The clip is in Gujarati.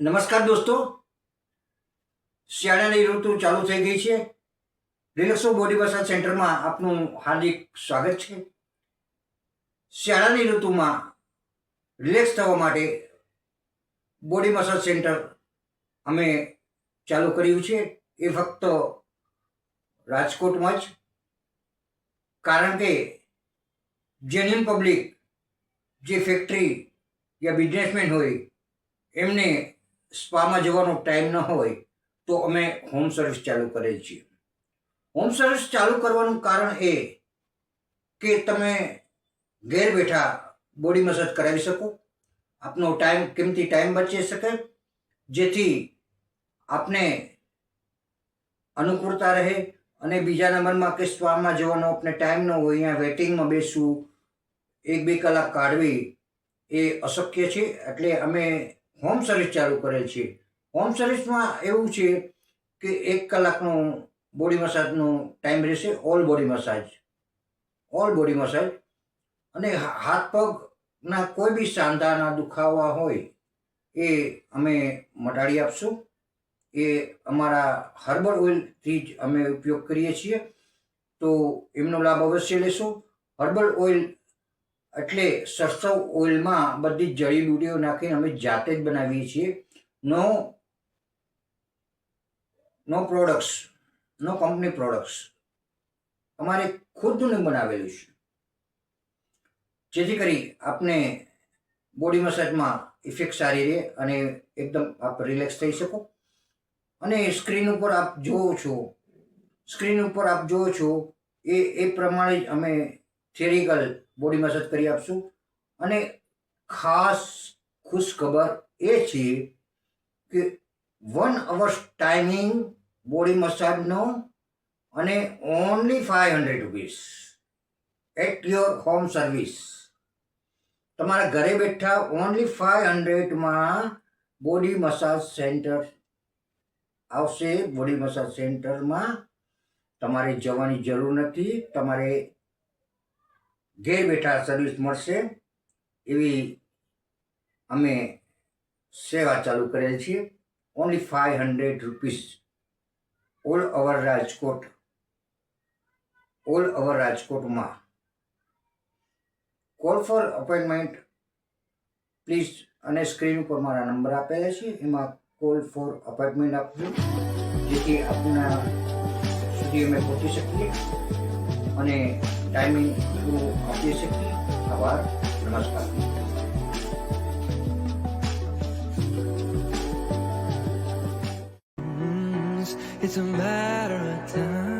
નમસ્કાર દોસ્તો. શિયાળાની ઋતુ ચાલુ થઈ ગઈ છે. રિલેક્સો બોડી મસાજ સેન્ટરમાં આપનું હાર્દિક સ્વાગત છે. શિયાળાની ઋતુમાં રિલેક્સ થવા માટે બોડી મસાજ સેન્ટર અમે ચાલુ કર્યું છે. એ ફક્ત રાજકોટમાં જ. કારણ કે જેન્યુન પબ્લિક જે ફેક્ટરી યા બિઝનેસમેન હોય, એમને સ્પામાં જવાનો ટાઈમ ન હોય તો અમે હોમ સર્વિસ ચાલુ કરીએ છીએ. હોમ સર્વિસ ચાલુ કરવાનું કારણ એ કે તમે ઘેર બેઠા બોડી મસાજ કરાવી શકો. આપનો ટાઈમ કિંમતી ટાઈમ બચી શકે. જેથી આપને અનુકૂળતા રહે અને બીજા નંબરમાં કે સ્પામાં જવાનો આપણે ટાઈમ ન હોય, અહીંયા વેટિંગમાં બેસવું, એક બે કલાક કાઢવી એ અશક્ય છે. એટલે અમે હોમ સર્વિસ ચાલુ કરેલ છે. હોમ સર્વિસમાં એવું છે કે એક કલાકનું બોડી મસાજનો ટાઈમ રહેશે all body massage all body massage અને હાથ પગના કોઈ બી સાંધાના દુખાવા હોય, એ અમે મટાડી આપશું. એ અમારા હર્બલ ઓઇલથી જ અમે ઉપયોગ કરીએ છીએ. તો એમનો લાભ અવશ્ય લેશો. હર્બલ ઓઇલ એટલે સરસવ ઓઇલમાં બધી જડીબુટીઓ નાખીને અમે જાતે જ બનાવીએ છીએ. No no products no company products અમારે ખુદનું બનાવેલું છે. જેથી કરી આપને બોડી મસાજમાં ઇફેક્ટ સારી રહે અને એકદમ આપ રિલેક્સ થઈ શકો. અને સ્ક્રીન ઉપર આપ જુઓ છો સ્ક્રીન ઉપર આપ જુઓ છો, એ એ પ્રમાણે જ અમે થેરિકલ બોડી મસાજ કરી આપશું. અને ખાસ ખુશખબર એ છે કે વન અવર્સ ટાઈમિંગ બોડી મસાજનો અને only five hundred rupees at your home service. તમારા ઘરે બેઠા ઓનલી ફાઈવ હંડ્રેડમાં બોડી મસાજ સેન્ટર આવશે. બોડી મસાજ સેન્ટરમાં તમારે જવાની જરૂર નથી. તમારે ઘેર બેઠા સર્વિસ મળશે, એવી અમે સેવા ચાલુ કરેલ છીએ. Only five hundred rupees all over Rajkot all over રાજકોટમાં. કોલ ફોર અપોઇન્ટમેન્ટ પ્લીઝ અને સ્ક્રીન ઉપર મારા નંબર આપેલા છે. એમાં કોલ ફોર અપોઇન્ટમેન્ટ આપજો. જેથી આપના સુધી અમે પહોંચી શકીએ. અને timing It's a matter of time.